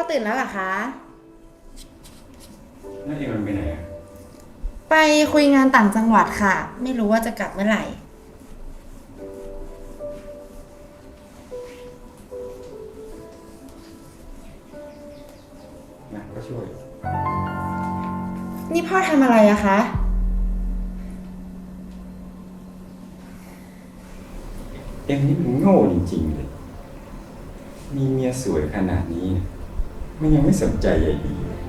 อตื่นแล้วเหรอคะ นั่นเองมันไปไหนอะไปคุยงานต่างจังหวัดค่ะ ไม่รู้ว่าจะกลับเมื่อไหร่งานก็ช่วย นี่พ่อทำอะไรอะคะ เอ็มนี่มันโง่จริงๆเลย มีเมียสวยขนาดนี้เนี่ย มันยังไม่สนใจใยดีเลย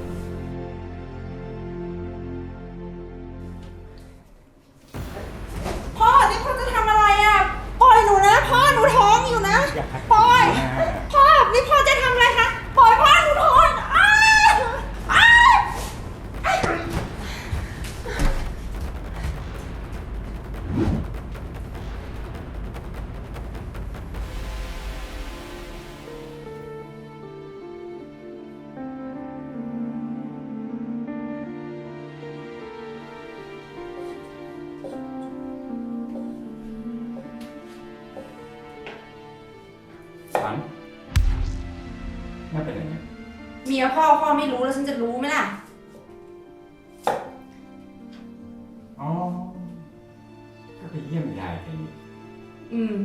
มียพ่อพ่อไม่รู้แล้วฉันจะรู้ไหมล่ะ อ๋อ ก็ไปเยี่ยมยายกันนี่อืม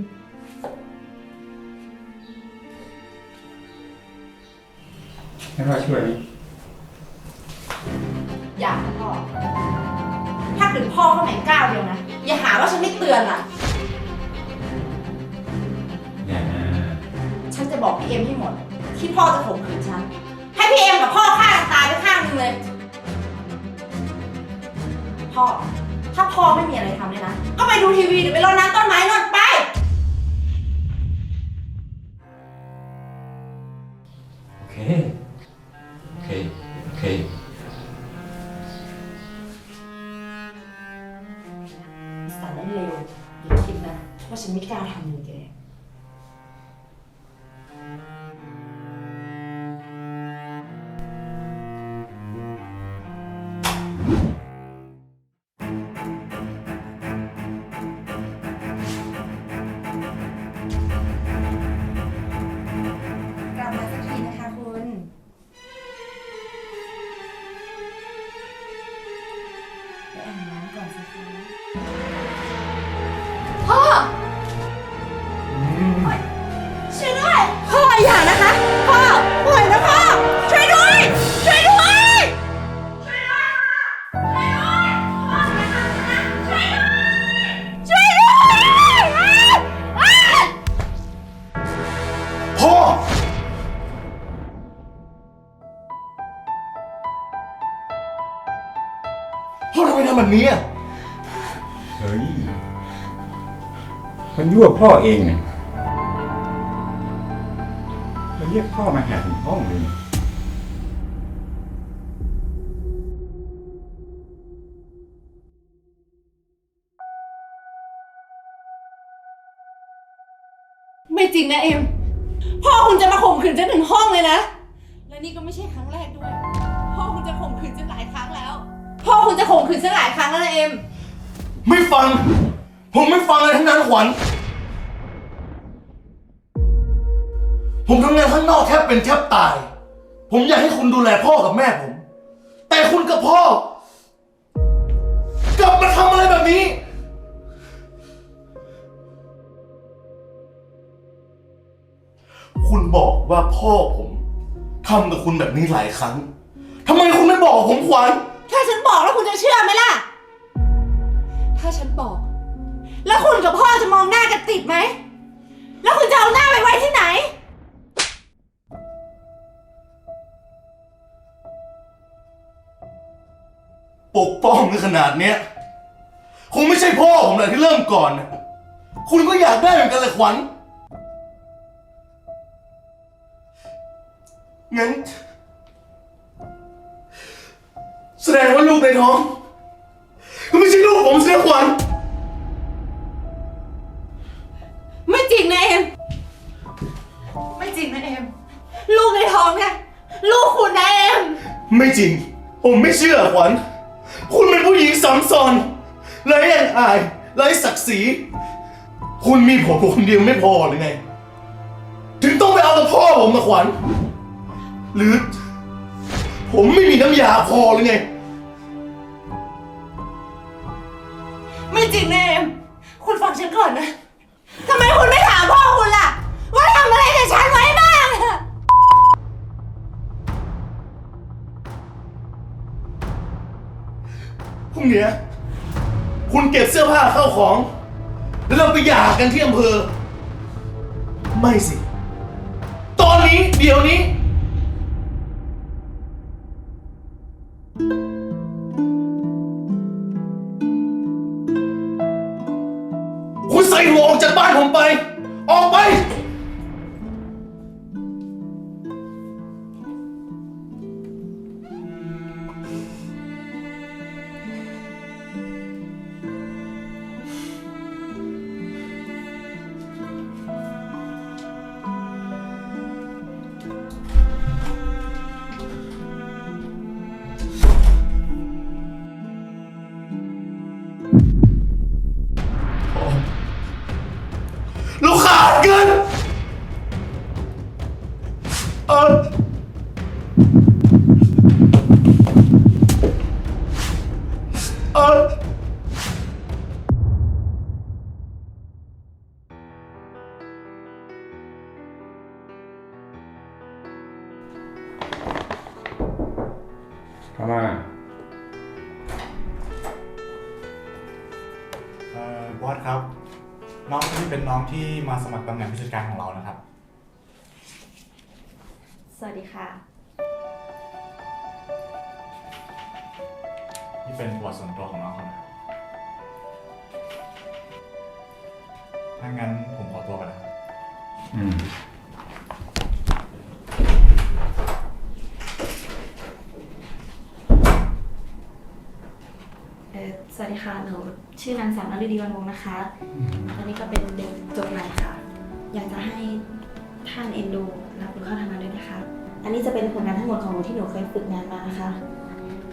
ให้พ่อช่วยไหมอย่านะพ่อ ถ้าเกิดพ่อเข้าไหนก้าวเดียวนะ อย่าหาว่าฉันไม่เตือนล่ะ อย่านะฉันจะบอกพี่เอ็มให้หมด ที่พ่อจะข่มขืนฉันให้ พี่เอ็มกับพ่อฆ่ากันตายไปข้างหนึงเลย พ่อ ถ้าพ่อไม่มีอะไรทำเลยนะ ก็ไปดูทีวีหรือไปรดน้ำต้นไม้นนไป ยั่วพ่อเองเนี่ยมันเรียกพ่อมาหาถึงห้องเลยไม่จริงนะเอ็ม พ่อคุณจะมาข่มขืนฉันถึงห้องเลยนะ และนี่ก็ไม่ใช่ครั้งแรกด้วย พ่อคุณจะข่มขืนฉันหลายครั้งแล้ว พ่อคุณจะข่มขืนฉันหลายครั้งแล้วนะเอ็ม ไม่ฟัง ผมไม่ฟังอะไรทั้งนั้นขวัญ ผมทำงานข้างนอกแทบเป็นแทบตาย ผมอยากให้คุณดูแลพ่อกับแม่ผม แต่คุณกับพ่อ กลับมาทำอะไรแบบนี้ คุณบอกว่าพ่อผมทำกับคุณแบบนี้หลายครั้งทำไมคุณไม่บอกผมขวัญถ้าฉันบอกแล้วคุณจะเชื่อไหมล่ะ ถ้าฉันบอก แล้วคุณกับพ่อจะมองหน้ากันติดไหม แล้วคุณจะเอาหน้าไปไว้ที่ไหน ปกป้องกันขนาดเนี้ยคงไม่ใช่พ่อผมแหละที่เริ่มก่อนนะคุณก็อยากได้เหมือนกันเลยขวัญงั้น แสดงว่าลูกในท้อง ก็ไม่ใช่ลูกผมสินะขวัญไม่จริงนะเอ็มไม่จริงนะเอ็มลูกในท้องเนี่ยลูกคุณนะเอ็มไม่จริง ผมไม่เชื่อขวัญคุณ เป็นผู้ำซอนไร้ยังอายไร้ศักดิ์ศรี คุณมีผมคนเดียวไม่พอหรือไง ถึงต้องไปเอากับพ่อผมนะขวัญ หรือ ผมไม่มีน้ำยาพอหรือไง ไม่จริงนะเอ็มคุณฟังฉันก่อนนะทำไมคุณไม่ เนี้ยคุณเก็บเสื้อผ้าเข้าของ แล้วเราไปหย่ากันที่อำเภอ ไม่สิ ตอนนี้เดี๋ยวนี้ำแหน่งผู้จัดการของเรานะครับ สวัสดีค่ะ นี่เป็นประวัติส่วนตัวของน้องเขานะครับถ้างั้นผมขอตัวก่อนนะครับ อืม เอ่อสวัสดีค่ะ หนูชื่อนางสาวนฤดีวันวงศ์นะคะ ตอนนี้ก็เป็นเด็กจบใหม่ค่ะ อยากจะให้ท่านเอ็นดูรับหนูเข้าทำงานด้วยนะคะ อันนี้จะเป็นผลงานทั้งหมดของหนูที่หนูเคยฝึกงานมานะคะ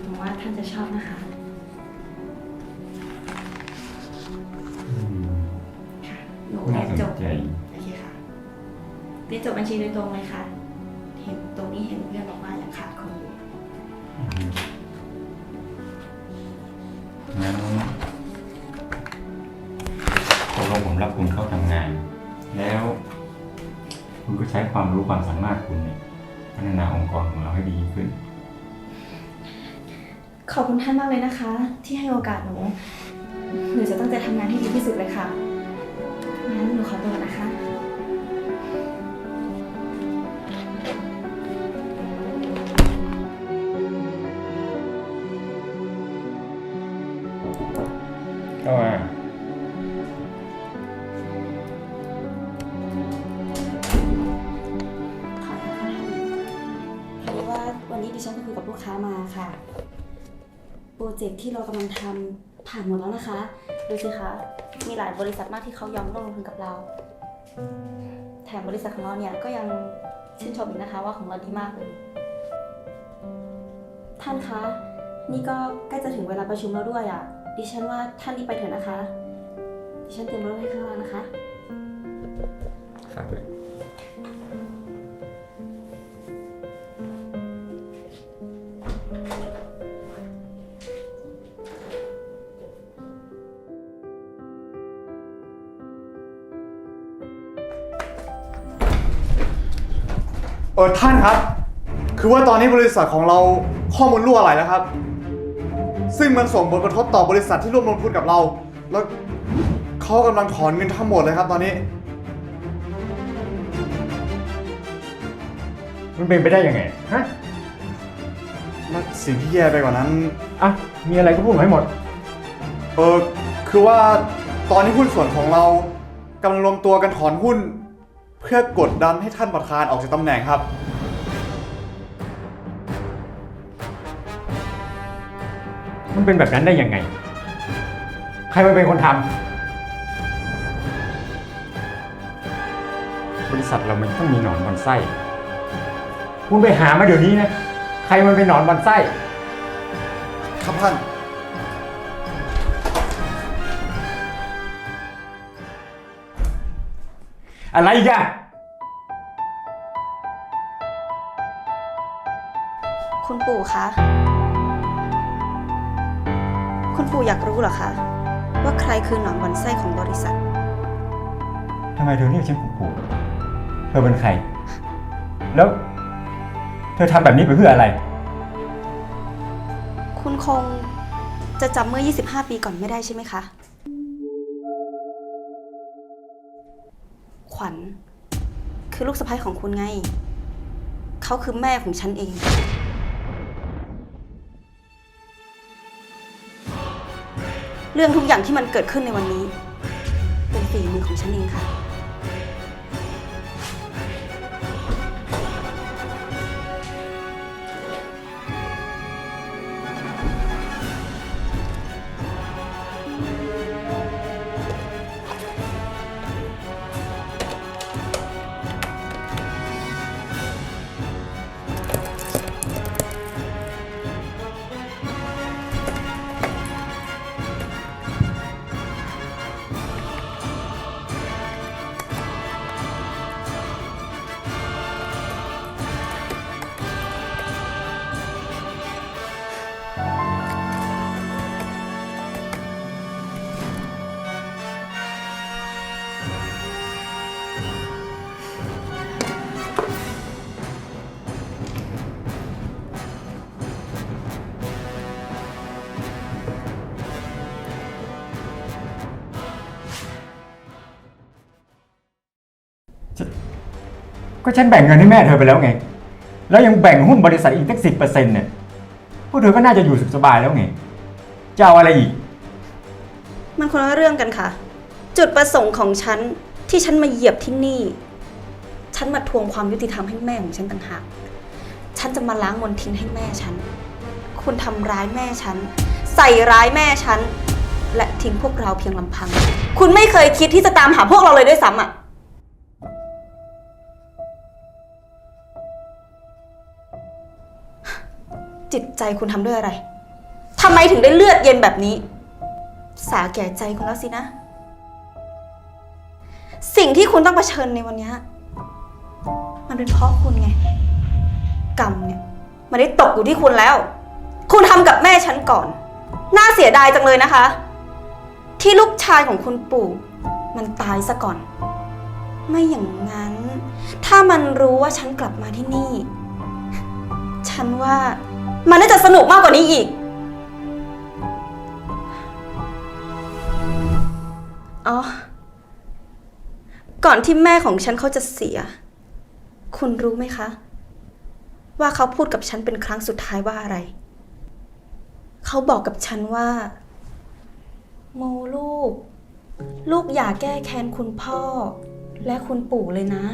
หนูว่าท่านจะชอบนะคะอืมค่ะ หนูน่าเรียนสจนบใจโอเคค่ะ เรียนจบบัญชีโดยตรงเลยค่ะเห็นตรงนี้เห็นเพื่อนบอกว่าอยากขาดคนอยู่ งั้น ช้ความรู้ความสามารถคุณเนี่ยพัฒนาองค์กรของเราให้ดีขึ้น ขอบคุณท่านมากเลยนะคะ ที่ให้โอกาสหนู หนูจะตั้งใจทำงานให้ดีที่สุดเลยค่ะ งั้นหนูขอตัวก่อนนะคะ เจกต์ที่เรากำลังทำผ่านหมดแล้วนะคะ ดูสิคะ มีหลายบริษัทมากที่เขายอมร่วมลงทุนกับเรา แถมบริษัทของเราเนี่ยก็ยังชื่นชมอีกนะคะว่าของเราดีมากเลย ท่านคะ นี่ก็ใกล้จะถึงเวลาประชุมแล้วด้วยอะ่ะ ดิฉันว่าท่านรีบไปเถอะนะคะ ดิฉันเตรียมรถให้ข้างล่างนะคะฝาก ออท่านครับ คือว่าตอนนี้บริษัทของเราข้อมูลรั่วไหลแล้วครับ ซึ่งมันส่งผลกระทบต่อบริษัทที่ร่วมลงทุนกับเรา แล้วเขากำลังถอนเงินทั้งหมดเลยครับ ตอนนี้ มันเป็นไปได้ยังไง ฮะ และสิ่งที่แย่ไปกว่านั้น อะ มีอะไรก็พูดมาให้หมด เออคือว่าตอนนี้หุ้นส่วนของเรากำลังรวมตัวกันถอนหุ้น เพื่อกดดันให้ท่านประธานออกจากตำแหน่งครับ มันเป็นแบบนั้นได้ยังไง ใครมาเป็นคนทำบริษัทเรามันต้องมีหนอนบอนไส้ คุณไปหามาเดี๋ยวนี้นะ ใครมันเป็นหนอนบอนไส้ ครับท่าน อะไรอีกอะคุณปู่คะ คุณปู่อยากรู้เหรอคะ ว่าใครคือหนอนบอนไส้ของบริษัท ทำไมเธอเรียกฉันปู่ปู่เธอเป็นใคร แล้ว เธอทำแบบนี้ไปเพื่ออะไร คุณคงจะจำเมื่อ 25 ปีก่อนไม่ได้ใช่ไหมคะ ขวัญ คือลูกสะใภ้ของคุณไง เขาคือแม่ของฉันเอง เรื่องทุกอย่างที่มันเกิดขึ้นในวันนี้ เป็นฝีมือของฉันเองค่ะ ก็ฉันแบ่งเงินให้แม่เธอไปแล้วไง แล้วยังแบ่งหุ้นบริษัทอีกตั้งสิบเปอร์เซ็นต์เนี่ย พวกเธอก็น่าจะอยู่สุขสบายแล้วไง จะเอาอะไรอีก มันคนละเรื่องกันค่ะ จุดประสงค์ของฉันที่ฉันมาเหยียบที่นี่ ฉันมาทวงความยุติธรรมให้แม่ของฉันต่างหาก ฉันจะมาล้างมลทินให้แม่ฉัน คุณทำร้ายแม่ฉัน ใส่ร้ายแม่ฉัน และทิ้งพวกเราเพียงลำพัง คุณไม่เคยคิดที่จะตามหาพวกเราเลยด้วยซ้ำอะ จิตใจคุณทำด้วยอะไรทำไมถึงได้เลือดเย็นแบบนี้ สาแก่ใจคุณแล้วสินะ สิ่งที่คุณต้องเผชิญในวันนี้ มันเป็นเพราะคุณไง กรรมเนี่ย มันได้ตกอยู่ที่คุณแล้ว คุณทำกับแม่ฉันก่อน น่าเสียดายจังเลยนะคะ ที่ลูกชายของคุณปู่ มันตายซะก่อน ไม่อย่างนั้น ถ้ามันรู้ว่าฉันกลับมาที่นี่ ฉันว่า มันน่าจะสนุกมากกว่านี้อีก อ๋อ ก่อนที่แม่ของฉันเขาจะเสีย คุณรู้ไหมคะ ว่าเขาพูดกับฉันเป็นครั้งสุดท้ายว่าอะไร เขาบอกกับฉันว่า โมลูก ลูกอย่าแก้แค้นคุณพ่อ และคุณปู่เลยนะ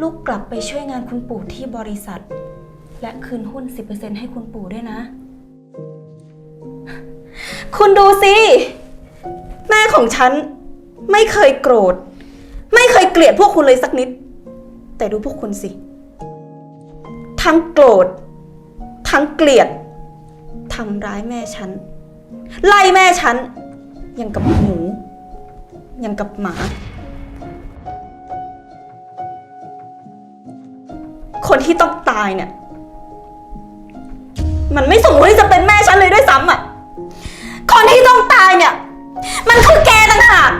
ลูกกลับไปช่วยงานคุณปู่ที่บริษัท และคืนหุ้น 10%ให้คุณปู่ด้วยนะ คุณดูสิ แม่ของฉัน ไม่เคยโกรธ ไม่เคยเกลียดพวกคุณเลยสักนิด แต่ดูพวกคุณสิ ทั้งโกรธ ทั้งเกลียดทำร้ายแม่ฉัน ไล่แม่ฉัน ยังกับหมู ยังกับหมา คนที่ต้องตายเนี่ย มันไม่สมควรที่จะเป็นแม่ฉันเลยด้วยซ้ำอะ คนที่ต้องตายเนี่ย มันคือแกต่างหาก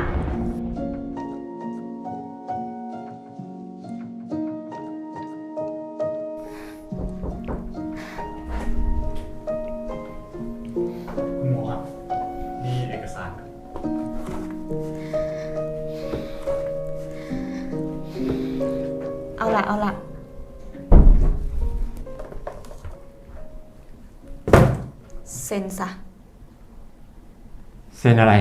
เซ็นซะ เซ็นอะไร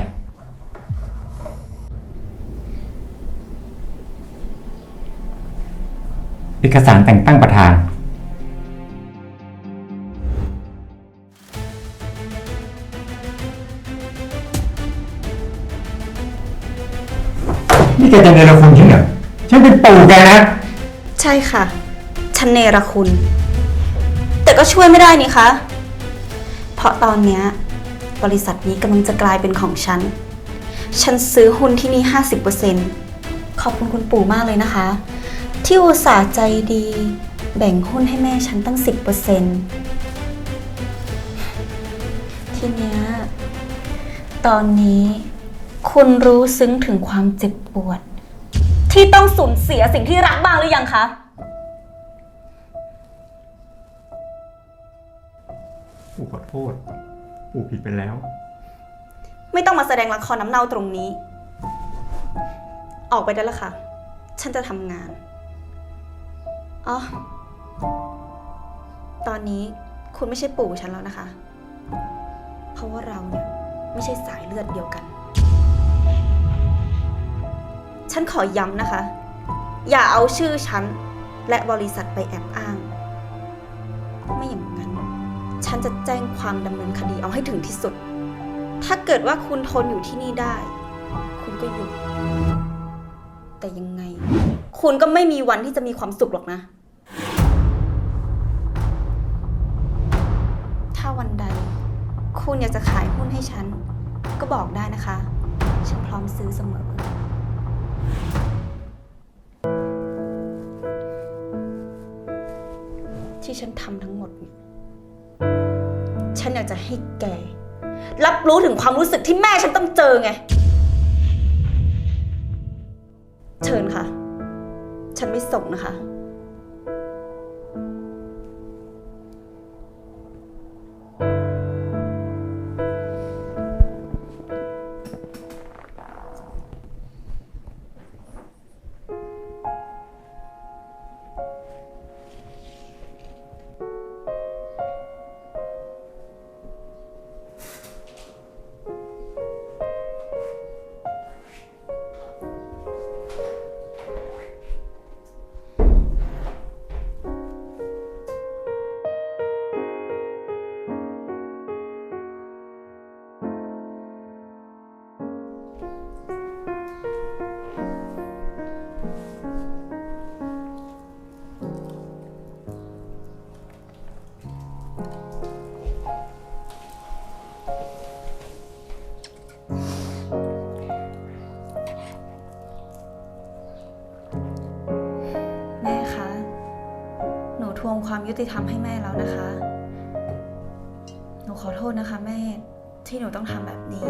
เอกสารแต่งตั้งประธาน นี่แกจะเนรคุณฉันเหรอฉันเป็นปู่แกนะ ใช่ค่ะ ฉันเนรคุณ แต่ก็ช่วยไม่ได้นี่คะ เพราะตอนเนี้ยบริษัทนี้กำลังจะกลายเป็นของฉัน ฉันซื้อหุ้นที่นี่ 50%ขอบคุณคุณปู่มากเลยนะคะ ที่อุตส่าห์ใจดี แบ่งหุ้นให้แม่ฉันตั้ง 10%ทีเนี้ยตอนนี้คุณรู้ซึ้งถึงความเจ็บปวด ที่ต้องสูญเสียสิ่งที่รักบ้างหรือยังคะ โทษ ปู่ผิดไปแล้ว ไม่ต้องมาแสดงละครน้ำเน่าตรงนี้ ออกไปได้แล้วค่ะ ฉันจะทำงาน อ๋อ ตอนนี้คุณไม่ใช่ปู่ฉันแล้วนะคะ เพราะว่าเราเนี่ยไม่ใช่สายเลือดเดียวกัน ฉันขอย้ำนะคะ อย่าเอาชื่อฉัน และบริษัทไปแอบอ้าง ไม่อย่าง ฉันจะแจ้งความดำเนินคดีเอาให้ถึงที่สุด ถ้าเกิดว่าคุณทนอยู่ที่นี่ได้ คุณก็อยู่ แต่ยังไง คุณก็ไม่มีวันที่จะมีความสุขหรอกนะ ถ้าวันใด คุณอยากจะขายหุ้นให้ฉัน ก็บอกได้นะคะ ฉันพร้อมซื้อเสมอ ที่ฉันทำทั้งหมดเนี่ย ฉันอยากจะให้แก รับรู้ถึงความรู้สึกที่แม่ฉันต้องเจอไง เชิญค่ะ ฉันไม่ส่งนะคะ ติธรรมให้แม่แล้วนะคะ หนูขอโทษนะคะแม่ที่หนูต้องทำแบบนี้